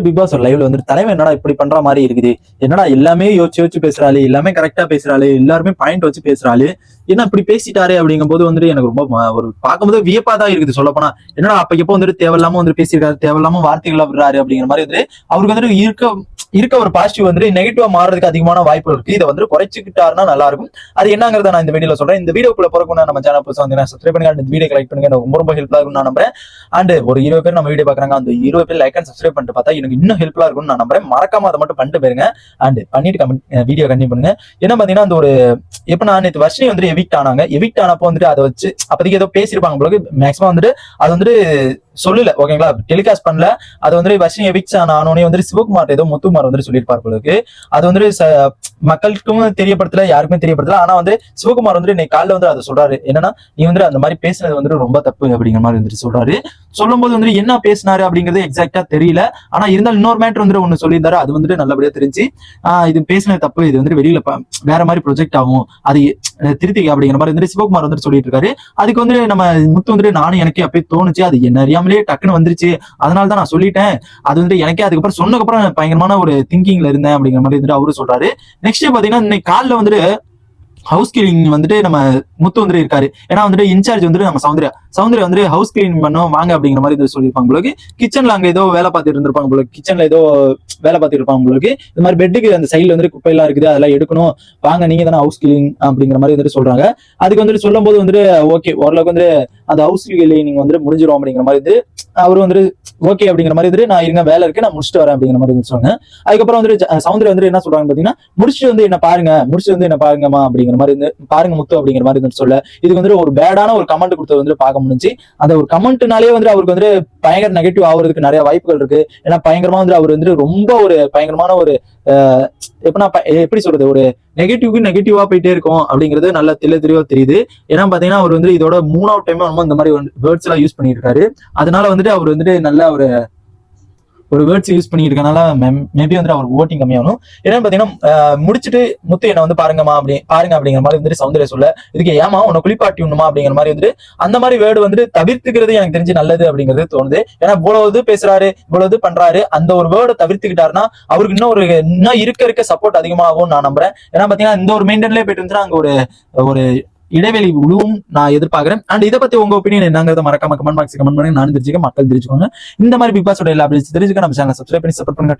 Big pass லைவ்ல வந்து தலைவன் என்னடா இப்படி பண்ற மாதிரி இருக்குது? என்னடா எல்லாமே யோசிச்சு யோசிச்சு பேசுறாளு? எல்லாமே கரெக்டா பேசுறாளு? எல்லாருமே பாயிண்ட் வச்சு பேசுறாளு? என்ன இப்படி பேசிட்டாரு அப்படிங்கும் போது வந்துட்டு எனக்கு ரொம்ப ஒரு பார்க்கும்போது வியப்பா தான் இருக்குது சொல்ல போனா என்னடா அப்ப எப்போ வந்துட்டு தேவையில்லாம வந்து பேசியிருக்காரு தேவையில்லாம வார்த்தைகளை விடுறாரு அப்படிங்கிற மாதிரி வந்து அவருக்கு வந்துட்டு இருக்க இருக்க ஒரு பாசிட்டிவ் வந்துட்டு நெகட்டிவா மாறதுக்கு அதிகமான வாய்ப்புகள் இருக்கு. இதை வந்து குறைச்சிக்கிட்டாருன்னா நல்லா இருக்கும் அது என்னங்கிறத நான் இந்த வீடியோல சொல்றேன். இந்த வீடியோக்குள்ள பிறகு நம்ம சேனல் புதுசாக வந்து சப்ஸ்கிரைப் பண்ணுங்க. இந்த வீடியோ லைக் பண்ணுங்க. எனக்கு ரொம்ப ரொம்ப ஹெல்ப்ஃபுல்லா இருக்கும் நான் நம்புறேன். அண்ட் ஒரு இருபது பேர் நம்ம வீடியோ பாக்குறாங்க அந்த இருபது பேர் லைக் அண்ட் சப்ஸ்கிரைப் பண்ணிட்டு பார்த்தா எனக்கு இன்னும் ஹெல்ப்ஃபுல்லா இருக்கும்னு நான் நம்புறேன். மறக்காம அதை மட்டும் பண்ணிட்டு போயிருங்க. அண்ட் பண்ணிட்டு கமெண்ட் வீடியோ கண்டினியூ பண்ணுங்க. என்ன பாத்தீங்கன்னா அந்த ஒரு எப்ப நான் நேற்று வருஷம் வந்துட்டு எவிக்ட் ஆனாங்க. எவிக்ட் ஆனப்போ வந்துட்டு அதை வச்சு அப்போதைக்கு ஏதோ பேசியிருப்பாங்க போல மேக்ஸிமம் வந்துட்டு அது வந்துட்டு சொல்லல ஓகேங்களா டெலிகாஸ்ட் பண்ணல. அது வந்துட்டு வர்ஷினி எவிக்ட் ஆனோடனே வந்துட்டு சிவகுமார் ஏதோ முத்துக்குமார் வந்துட்டு சொல்லியிருப்பார் போலக்கு அது வந்துட்டு ச- மக்களுக்கும் தெரியப்படுத்தல யாருக்குமே தெரியப்படுத்தல. ஆனா வந்து சிவகுமார் வந்துட்டு இன்னைக்கு காலைல வந்து அதை சொல்றாரு. என்னன்னா நீ வந்துட்டு அந்த மாதிரி பேசுனது வந்துட்டு ரொம்ப தப்பு அப்படிங்கிற மாதிரி வந்துட்டு சொல்றாரு. சொல்லும்போது வந்துட்டு என்ன பேசினாரு அப்படிங்கிறது எக்ஸாக்டா தெரியல. ஆனா இருந்தாலும் இன்னொரு மேட்டர் வந்துட்டு ஒன்னு சொல்லியிருந்தாரு. அது வந்துட்டு நல்லபடியா தெரிஞ்சு இது பேசினது தப்பு. இது வந்து வெளியில வேற மாதிரி ப்ரொஜெக்ட் ஆகும். அது திருத்தி திருத்திக்க அப்படிங்கிற மாதிரி வந்துட்டு சிவகுமார் வந்துட்டு சொல்லிட்டு இருக்காரு அதுக்கு வந்துட்டு நம்ம முத்து வந்துட்டு நானும் எனக்கே அப்பயே தோணுச்சு. அது என்ன அறியாமலே டக்குன்னு வந்துருச்சு. அதனால தான் நான் சொல்லிட்டேன். அது வந்துட்டு எனக்கே அதுக்கப்புறம் சொன்னதுக்கப்புறம் பயங்கரமான ஒரு திங்கிங்ல இருந்தேன் அப்படிங்கிற மாதிரி வந்துட்டு அவரு சொல்றாரு. நெக்ஸ்ட் பாத்தீங்கன்னா இன்னைக்கு காலில் வந்துட்டு ஹவுஸ் கிளீனிங் வந்துட்டு நம்ம முத்து வந்துட்டு இருக்காரு. ஏன்னா வந்துட்டு இன்சார்ஜ் வந்துட்டு நம்ம சௌந்தர்யா. சௌந்தர்யா வந்துட்டு ஹவுஸ் கிளீன் பண்ணோம் வாங்க அப்படிங்கிற மாதிரி இது சொல்லியிருப்பாங்க போலுக்கு கிச்சன்ல அங்க ஏதோ வேலை பார்த்துட்டு இருந்திருப்பாங்க போல கிச்சன்ல ஏதோ வேலை பார்த்துட்டு இருப்பாங்க போலுக்கு இந்த மாதிரி பெட்டுக்கு அந்த சைடுல வந்துட்டு குப்பையெல்லாம் இருக்குது அதெல்லாம் எடுக்கணும். வாங்க நீங்க தானே ஹவுஸ் கிளீனிங் அப்படிங்கிற மாதிரி வந்துட்டு சொல்றாங்க. அதுக்கு வந்துட்டு சொல்லும் போது வந்துட்டு ஓகே ஓரளவுக்கு வந்து அந்த ஹவுஸ் கிளீனிங் வந்துட்டு முடிஞ்சிடும் அப்படிங்கிற மாதிரி இது அவர் வந்துட்டு ஓகே அப்படிங்கிற மாதிரி இருந்து நான் இருங்க வேலை இருக்கு நான் முடிச்சுட்டு வரேன் அப்படிங்கிற மாதிரி வந்து சொன்னேன் அதுக்கப்புறம் வந்துட்டு ஜ- வந்து என்ன சொல்றாங்க பாத்தீங்கன்னா முடிச்சுட்டு வந்து என்ன பாருங்க முடிச்சுட்டு வந்து என்ன பாருங்கம்மா அப்படிங்கிற மாதிரி இருந்து பாருங்க முத்து அப்படிங்கிற மாதிரி இருந்து சொல்ல இதுக்கு வந்துட்டு ஒரு பேடான ஒரு கமெண்ட் கொடுத்தது வந்து பார்க்க முடிஞ்சு அந்த ஒரு கமெண்ட்னாலே வந்து அவருக்கு வந்து பயங்கர நெகட்டிவ் ஆகுறதுக்கு நிறைய வாய்ப்புகள் இருக்கு. ஏன்னா பயங்கரமா வந்து அவர் வந்து ரொம்ப ஒரு பயங்கரமான ஒரு எப்படின்னா ப- எப்படி சொல்றது ஒரு நெகட்டிவ்க்கு நெகட்டிவா போயிட்டே இருக்கும் அப்படிங்கிறது நல்லா தெளி தெளிவா தெரியுது. ஏன்னா பாத்தீங்கன்னா அவர் வந்து இதோட மூணாவது டைம் நம்ம இந்த மாதிரி வேர்ட்ஸ் எல்லாம் யூஸ் பண்ணியிருக்காரு. அதனால வந்துட்டு அவர் வந்துட்டு நல்ல ஒரு ஒரு வேர்ட்ஸ் யூஸ் பண்ணியிருக்கனால மேபி வந்து அவருக்கு ஓட்டிங் கம்மியாகணும். ஏன்னா பார்த்தீங்கன்னா முடிச்சுட்டு முத்து என்ன வந்து பாருங்கம்மா அப்படி பாருங்க அப்படிங்கிற மாதிரி வந்துட்டு சௌந்தர்ய சொல்ல இதுக்கு ஏமா உன்னை குளிப்பாட்டி விடணுமா? அப்படிங்கிற மாதிரி வந்துட்டு அந்த மாதிரி வேர்டு வந்துட்டு தவிர்த்துக்கிறது எனக்கு தெரிஞ்சு நல்லது அப்படிங்கிறது தோணுது. ஏன்னா இவ்வளவு இது பேசுறாரு இவ்வளவு இது பண்றாரு அந்த ஒரு வேர்டை தவிர்த்துக்கிட்டாருன்னா அவருக்கு இன்னும் ஒரு இன்னும் இருக்க இருக்க சப்போர்ட் அதிகமாகும் நான் நம்புறேன். ஏன்னா பாத்தீங்கன்னா இந்த ஒரு மெயின்டென்லேயே போயிட்டு இருந்துச்சுன்னா அங்க ஒரு ஒரு இடைவெளி விழுவும் நான் எதிர்பார்க்கிறேன். அண்ட் இதை பத்தி உங்க ஒப்பீனியன் என்னங்கிறத மறக்காம கமெண்ட் பாக்ஸ் கமெண்ட் பண்ணுங்க. நானும் தெரிஞ்சுக்க மக்கள் தெரிஞ்சுக்கோங்க. இந்த மாதிரி பிக் பாஸோட எல்லா updates தெரிஞ்சுக்க நம்ம சேனல் சப்ஸ்கிரைப் பண்ணி சப்போர்ட் பண்ணுங்க.